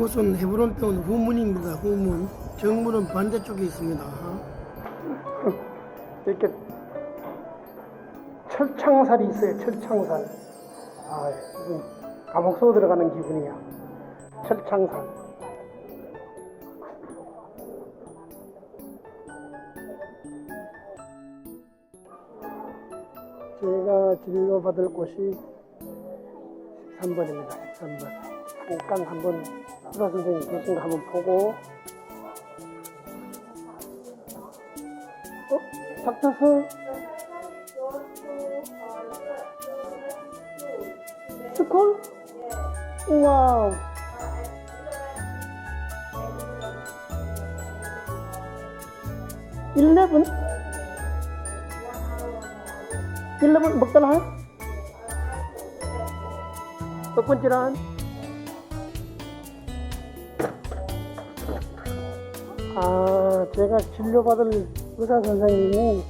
이곳은 헤브론병원 후문입니다. 후문. 정문은 반대쪽에 있습니다. 이렇게 철창살이 있어요. 철창살. 아, 감옥 속 들어가는 기분이야. 철창살. 제가 진료받을 곳이 13번입니다. 13번. 잠깐 한번 의사 선생님 계신가 한번 보고 어? 닥터서 스쿨? 우와 일레븐? 일레븐 먹달라? 몇 번째란? 아, 제가 진료받을 의사 선생님이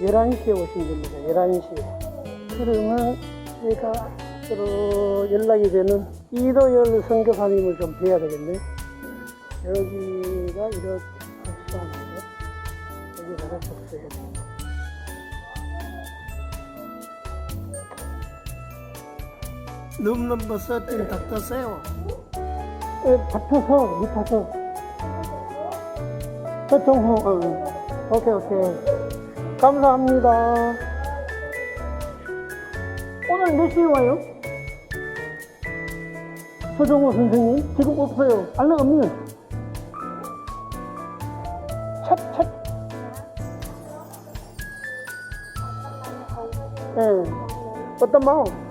11시에 오신답니다. 11시에. 그러면 제가 또 연락이 되는 이도열 선교사님을 좀 뵈야 되겠네. 여기가 이렇게 접수하는데, 여기다가 접수해야 돼. 룸 넘버 13 닥터 세요. 에, 잡혀서, 밑에서. 서정호, 어, 어. 오케이, 오케이. 감사합니다. 오늘 몇 시에 와요? 서정호 선생님? 지금 없어요. 알람 없는. 첫, 첫. 예. 어떤 마음?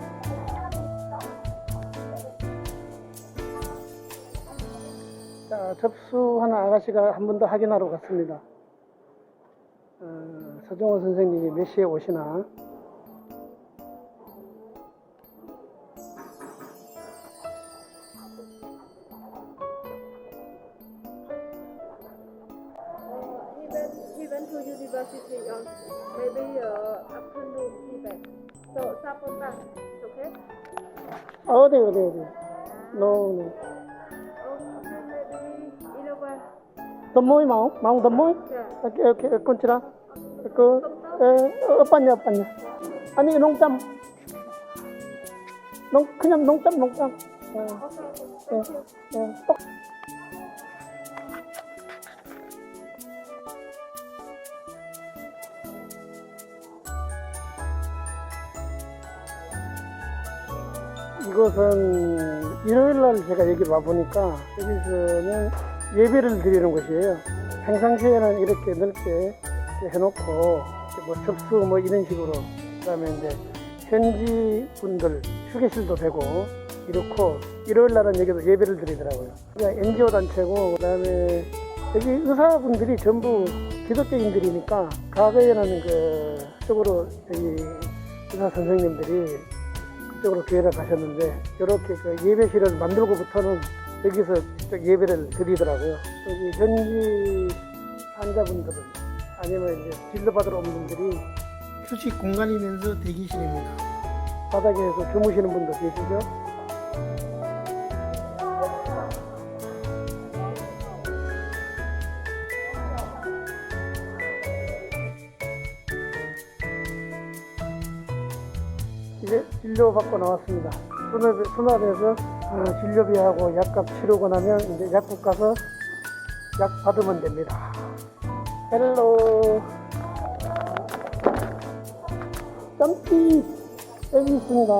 자, 접수하는 아가씨가 한 번 더 확인하러 갔습니다. 어, 서정호 선생님이 몇 시에 오시나? Uh? 아, 어디, 어디, 어디? 노, 노. 더 모이 마오? 마오 더 모이? Yeah. 오케이, 오케이, 꼰치라. 그, 에, 어빠냐, 어빠냐. 아니, 농담. 농, 그냥. 어, Okay, thank you. 어, 똑. 이곳은 일요일 날 제가 여기 와보니까 여기서는 예배를 드리는 곳이에요. 평상시에는 이렇게 넓게 해놓고 뭐 접수 뭐 이런 식으로 그다음에 이제 현지 분들 휴게실도 되고 이렇고 일요일 날은 여기도 예배를 드리더라고요. 그냥 NGO 단체고 그다음에 여기 의사분들이 전부 기독교인들이니까 과거에는 그 쪽으로 여기 의사 선생님들이 그쪽으로 교회를 가셨는데 이렇게 그 예배실을 만들고부터는 여기서 직접 예배를 드리더라고요. 여기 현지 환자분들은 아니면 이제 진료 받으러 온 분들이 휴식 공간이면서 대기실입니다. 바닥에서 주무시는 분도 계시죠? 이제 진료 받고 나왔습니다. 수납, 수납에서 어, 진료비하고 약값 치르고 나면 이제 약국 가서 약 받으면 됩니다. 헬로. 짬띠 여기 있습니다.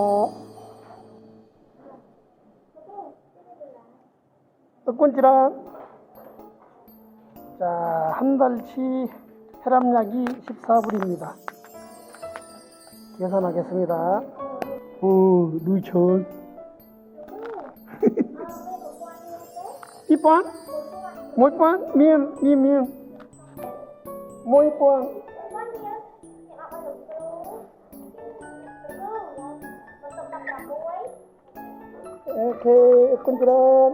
öz곤지랑 자, 한 달치 혈압약이 14불입니다. 계산하겠습니다. 오, 루이천. Muipã. Muipã. Mien. Mien. Mien. Muipã. Oke, kunjung.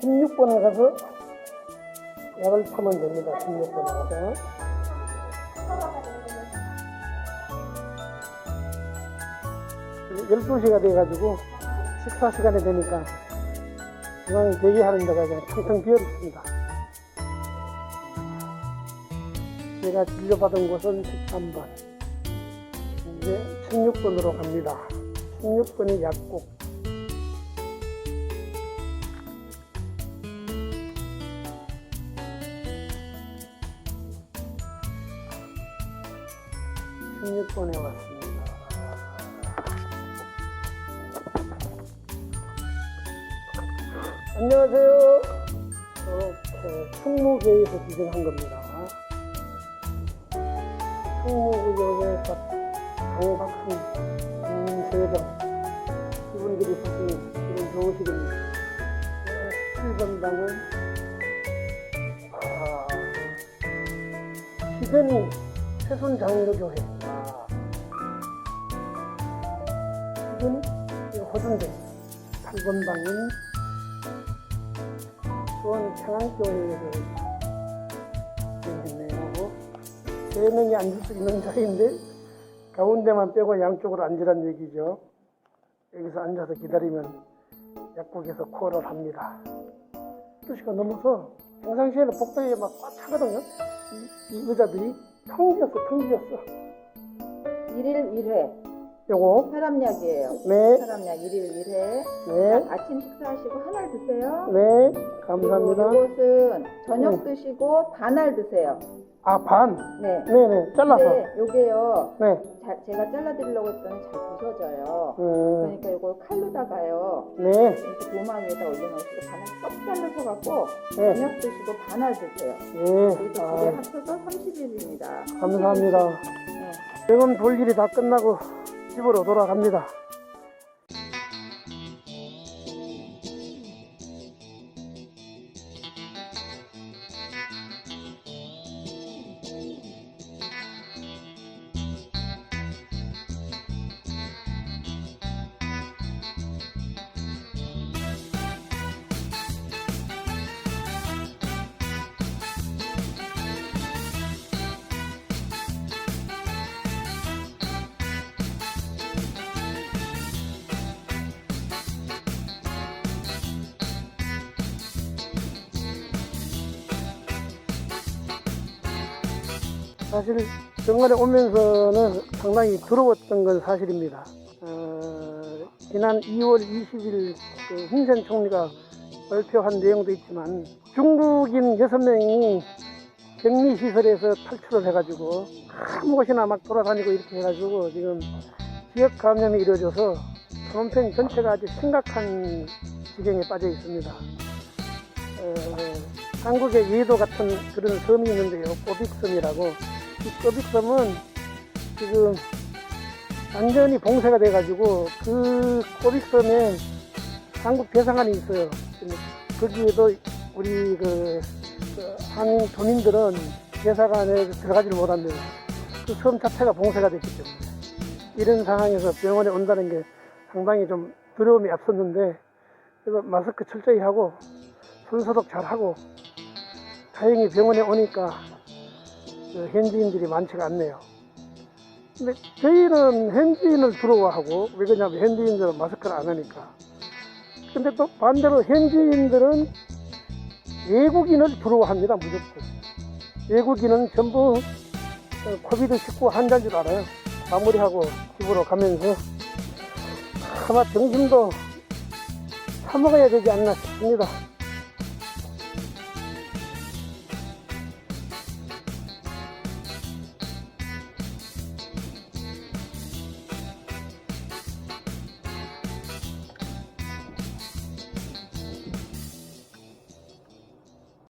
Senyum pun ya, Kak. 약을 타면 됩니다. 16번에 가서. 그리고 12시가 돼가지고 식사 시간이 되니까 중앙에 대기하는 데가 그냥 텅텅 비어 있습니다. 제가 진료받은 곳은 13번. 이제 16번으로 갑니다. 16번이 약국. 십육 번에 왔습니다. 안녕하세요. 이렇게 충무계에서 지정한 겁니다. 충무구역의 강박순, 김세정 이분들이 쓰신 이런 교실입니다. 17번 방은 아, 시전이 세손장로교회 호준대 8번 방은 수원 평안교회에서 진행했네요. 세 명이 앉을 수 있는 자리인데 가운데만 빼고 양쪽으로 앉으란 얘기죠. 여기서 앉아서 기다리면 약국에서 콜을 합니다. 2시간 넘어서 평상시에는 복도에 막 꽉 차거든요. 이, 이 의자들이 텅 비었어, 텅 비었어. 일일 1회 요거, 혈압약이에요. 네, 혈압약 일일 1회. 네, 아침 식사하시고 하나를 드세요. 네, 감사합니다. 이것은 저녁 음. 드시고 반알 드세요. 아, 반. 네. 네네, 잘라서. 근데 요게요. 네, 자- 제가 잘라드리려고 했더니 잘 부서져요. 음, 그러니까 이걸 칼로다가요. 네, 이렇게 도마 위에다 올려놓으시고 반알 쏙 잘라서 갖고 네, 저녁 드시고 반알 드세요. 네. 그래서 두개 아, 합쳐서 30일입니다. 감사합니다. 네. 병원 볼 일이 다 끝나고 집으로 돌아갑니다. 사실 병원에 오면서는 상당히 두려웠던 건 사실입니다. 어, 지난 2월 20일 그 훈센 총리가 발표한 내용도 있지만 중국인 6명이 격리시설에서 탈출을 해가지고 아무 곳이나 막 돌아다니고 이렇게 해가지고 지금 지역 감염이 이루어져서 프놈펜 전체가 아주 심각한 지경에 빠져 있습니다. 어, 한국의 예도 같은 그런 섬이 있는데요. 꼬빅섬이라고. 이 꼬빅섬은 지금 완전히 봉쇄가 돼가지고 그 꼬빅섬에 한국 대사관이 있어요. 거기에도 우리 그, 그 한인 도민들은 대사관에 들어가지를 못한대요. 그섬 자체가 봉쇄가 됐기 때문에. 이런 상황에서 병원에 온다는 게 상당히 좀 두려움이 앞섰는데, 그래서 마스크 철저히 하고, 손소독 잘 하고, 다행히 병원에 오니까 그 현지인들이 많지가 않네요. 근데 저희는 현지인을 두려워하고 왜 그러냐면 현지인들은 마스크를 안 하니까. 근데 또 반대로 현지인들은 외국인을 두려워합니다 무조건. 외국인은 전부 어, 코비드 19 환자인 줄 알아요. 마무리하고 집으로 가면서 아마 점심도 사 먹어야 되지 않나 싶습니다.